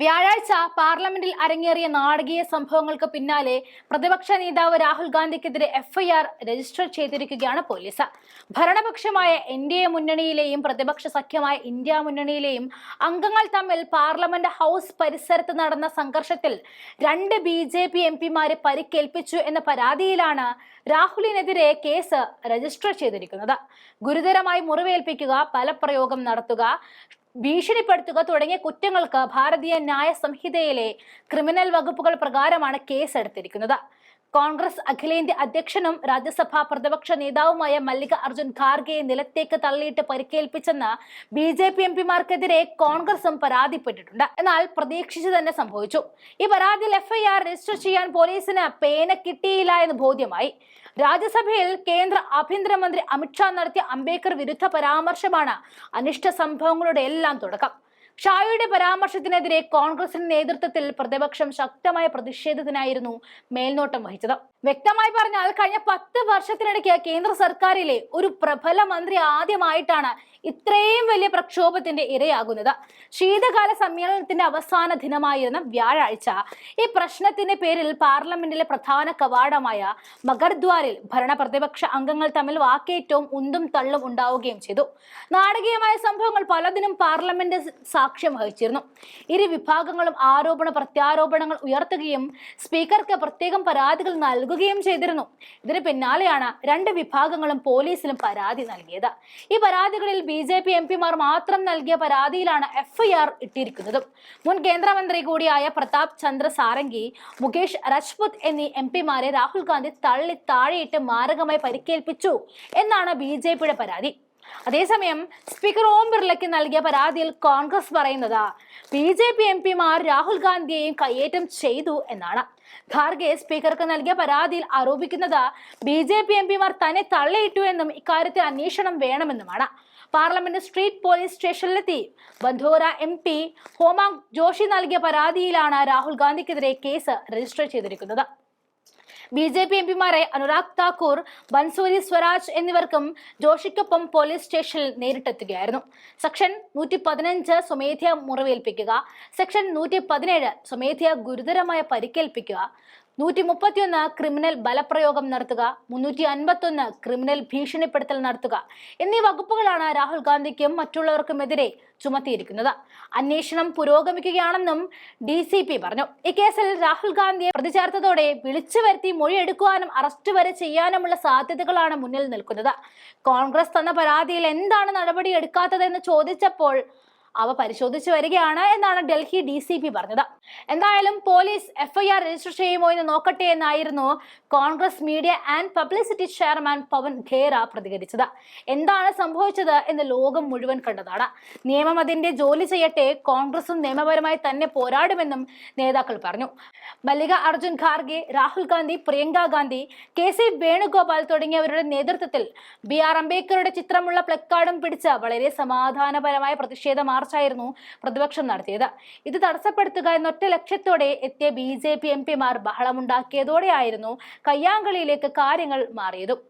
വ്യാഴാഴ്ച പാർലമെന്റിൽ അരങ്ങേറിയ നാടകീയ സംഭവങ്ങൾക്ക് പിന്നാലെ പ്രതിപക്ഷ നേതാവ് രാഹുൽ ഗാന്ധിക്കെതിരെ എഫ്ഐആർ രജിസ്റ്റർ ചെയ്തിരിക്കുകയാണ് പോലീസ്. ഭരണപക്ഷമായ എൻ ഡി എ മുന്നണിയിലെയും പ്രതിപക്ഷ സഖ്യമായ ഇന്ത്യ മുന്നണിയിലെയും അംഗങ്ങൾ തമ്മിൽ പാർലമെന്റ് ഹൗസ് പരിസരത്ത് നടന്ന സംഘർഷത്തിൽ രണ്ട് ബി ജെ പി എം പിമാരെ പരിക്കേൽപ്പിച്ചു എന്ന പരാതിയിലാണ് രാഹുലിനെതിരെ കേസ് രജിസ്റ്റർ ചെയ്തിരിക്കുന്നത്. ഗുരുതരമായി മുറിവേൽപ്പിക്കുക ബലപ്രയോഗം നടത്തുക ഭീഷണിപ്പെടുത്തുക തുടങ്ങിയ കുറ്റങ്ങൾക്ക് ഭാരതീയ ന്യായ സംഹിതയിലെ ക്രിമിനൽ വകുപ്പുകൾ പ്രകാരമാണ് കേസെടുത്തിരിക്കുന്നത്. കോൺഗ്രസ് അഖിലേന്ത്യ അധ്യക്ഷനും രാജ്യസഭാ പ്രതിപക്ഷ നേതാവുമായ മല്ലിക അർജുൻ ഖാർഗെയെ നിലത്തേക്ക് തള്ളിയിട്ട് പരിക്കേൽപ്പിച്ചെന്ന് ബി ജെ പി എം പിമാർക്കെതിരെ കോൺഗ്രസും പരാതിപ്പെട്ടിട്ടുണ്ട്. എന്നാൽ പ്രതീക്ഷിച്ചു തന്നെ സംഭവിച്ചു. ഈ പരാതിയിൽ എഫ്ഐആർ രജിസ്റ്റർ ചെയ്യാൻ പോലീസിന് പേന കിട്ടിയില്ല എന്ന് ബോധ്യമായി. രാജ്യസഭയിൽ കേന്ദ്ര ആഭ്യന്തരമന്ത്രി അമിത്ഷാ നടത്തിയ അംബേദ്കർ വിരുദ്ധ പരാമർശമാണ് അനിഷ്ട സംഭവങ്ങളുടെ എല്ലാം തുടക്കം. ഷായുടെ പരാമർശത്തിനെതിരെ കോൺഗ്രസിന്റെ നേതൃത്വത്തിൽ പ്രതിപക്ഷം ശക്തമായ പ്രതിഷേധത്തിനായിരുന്നു മേൽനോട്ടം വഹിച്ചത്. വ്യക്തമായി പറഞ്ഞാൽ കഴിഞ്ഞ പത്ത് വർഷത്തിനിടയ്ക്ക് കേന്ദ്ര സർക്കാരിലെ ഒരു പ്രബല മന്ത്രി ആദ്യമായിട്ടാണ് ഇത്രയും വലിയ പ്രക്ഷോഭത്തിന്റെ ഇരയാകുന്നത്. ശീതകാല സമ്മേളനത്തിന്റെ അവസാന ദിനമായിരുന്ന വ്യാഴാഴ്ച ഈ പ്രശ്നത്തിന്റെ പേരിൽ പാർലമെന്റിലെ പ്രധാന കവാടമായ മഗർദ്വാരിൽ ഭരണ പ്രതിപക്ഷ അംഗങ്ങൾ തമ്മിൽ വാക്കേറ്റവും ഉന്തും തള്ളും ഉണ്ടാവുകയും ചെയ്തു. നാടകീയമായ സംഭവങ്ങൾ പലതിനും പാർലമെന്റ് സാക്ഷ്യം വഹിച്ചിരുന്നു. ഇരു വിഭാഗങ്ങളും ആരോപണ പ്രത്യാരോപണങ്ങൾ ഉയർത്തുകയും സ്പീക്കർക്ക് പ്രത്യേകം പരാതികൾ നൽകുകയും ചെയ്തിരുന്നു. ഇതിന് പിന്നാലെയാണ് രണ്ട് വിഭാഗങ്ങളും പോലീസിലും പരാതി നൽകിയത്. ഈ പരാതികളിൽ ബി ജെ പി എം പിമാർ മാത്രം നൽകിയ പരാതിയിലാണ് എഫ്ഐആർ ഇട്ടിരിക്കുന്നതും. മുൻ കേന്ദ്രമന്ത്രി കൂടിയായ പ്രതാപ് ചന്ദ്ര സാരംഗി മുകേഷ് രജ്പുത് എന്നീ എം പിമാരെ രാഹുൽ ഗാന്ധി തള്ളി താഴെയിട്ട് മാരകമായി പരിക്കേൽപ്പിച്ചു എന്നാണ് ബി ജെ പിയുടെ പരാതി. അതേസമയം സ്പീക്കർ ഓം ബിർളയ്ക്ക് നൽകിയ പരാതിയിൽ കോൺഗ്രസ് പറയുന്നത് ബി ജെ പി എം പിമാർ രാഹുൽ ഗാന്ധിയെയും കയ്യേറ്റം ചെയ്തു എന്നാണ്. ഖാർഗെ സ്പീക്കർക്ക് നൽകിയ പരാതിയിൽ ആരോപിക്കുന്നത് ബി ജെ പി എം പിമാർ തന്നെ തള്ളിയിട്ടു എന്നും ഇക്കാര്യത്തിൽ അന്വേഷണം വേണമെന്നുമാണ്. പാർലമെന്റ് സ്ട്രീറ്റ് പോലീസ് സ്റ്റേഷനിലെത്തി ബന്ധോര എം പി ഹോമാങ് ജോഷി നൽകിയ പരാതിയിലാണ് രാഹുൽ ഗാന്ധിക്കെതിരെ കേസ് രജിസ്റ്റർ ചെയ്തിരിക്കുന്നത്. ബി ജെ പി എം പിമാരെ അനുരാഗ് താക്കൂർ ബൻസൂരി സ്വരാജ് എന്നിവർക്കും ജോഷിക്കൊപ്പം പോലീസ് സ്റ്റേഷനിൽ നേരിട്ടെത്തുകയായിരുന്നു. സെക്ഷൻ നൂറ്റി പതിനഞ്ച് സ്വമേധ്യ മുറിവേൽപ്പിക്കുക. സെക്ഷൻ നൂറ്റി പതിനേഴ് സ്വമേധ്യ ഗുരുതരമായ പരിക്കേൽപ്പിക്കുക. നൂറ്റി മുപ്പത്തിയൊന്ന് ക്രിമിനൽ ബലപ്രയോഗം നടത്തുക മുന്നൂറ്റി അൻപത്തൊന്ന് ക്രിമിനൽ ഭീഷണിപ്പെടുത്തൽ നടത്തുക എന്നീ വകുപ്പുകളാണ് രാഹുൽ ഗാന്ധിക്കും മറ്റുള്ളവർക്കുമെതിരെ ചുമത്തിയിരിക്കുന്നത്. അന്വേഷണം പുരോഗമിക്കുകയാണെന്നും ഡി സി പി പറഞ്ഞു. ഇക്കേസിൽ രാഹുൽ ഗാന്ധിയെ പ്രതി ചേർത്തതോടെ വിളിച്ചു വരുത്തി മൊഴിയെടുക്കുവാനും അറസ്റ്റ് വരെ ചെയ്യാനുമുള്ള സാധ്യതകളാണ് മുന്നിൽ നിൽക്കുന്നത്. കോൺഗ്രസ് തന്ന പരാതിയിൽ എന്താണ് നടപടി എടുക്കാത്തതെന്ന് ചോദിച്ചപ്പോൾ അവ പരിശോധിച്ചു വരികയാണ് എന്നാണ് ഡൽഹി ഡി സി പി പറഞ്ഞത്. എന്തായാലും പോലീസ് എഫ്ഐആർ രജിസ്റ്റർ ചെയ്യുമോ എന്ന് നോക്കട്ടെ എന്നായിരുന്നു Congress media and publicity chairman Pawan Khera പ്രതികരിച്ചത്. എന്താണ് സംഭവിച്ചത് എന്ന് ലോകം മുഴുവൻ കണ്ടതാണ്. നിയമം അതിന്റെ ജോലി ചെയ്യട്ടെ കോൺഗ്രസും നിയമപരമായി തന്നെ പോരാടുമെന്നും നേതാക്കൾ പറഞ്ഞു. മല്ലിക അർജുൻ ഖാർഗെ രാഹുൽ ഗാന്ധി പ്രിയങ്ക ഗാന്ധി കെ സി വേണുഗോപാൽ തുടങ്ങിയവരുടെ നേതൃത്വത്തിൽ ബി ആർ അംബേദ്കറുടെ ചിത്രമുള്ള പ്ലക്കാർഡും പിടിച്ച് വളരെ സമാധാനപരമായ പ്രതിഷേധ മാർച്ചായിരുന്നു പ്രതിപക്ഷം നടത്തിയത്. ഇത് തടസ്സപ്പെടുത്തുക എന്നൊറ്റ ലക്ഷ്യത്തോടെ എത്തിയ ബി ജെ പി എം പിമാർ ബഹളമുണ്ടാക്കിയതോടെയായിരുന്നു കയ്യാങ്കളിയിലേക്ക് കാര്യങ്ങൾ മാറിയതും.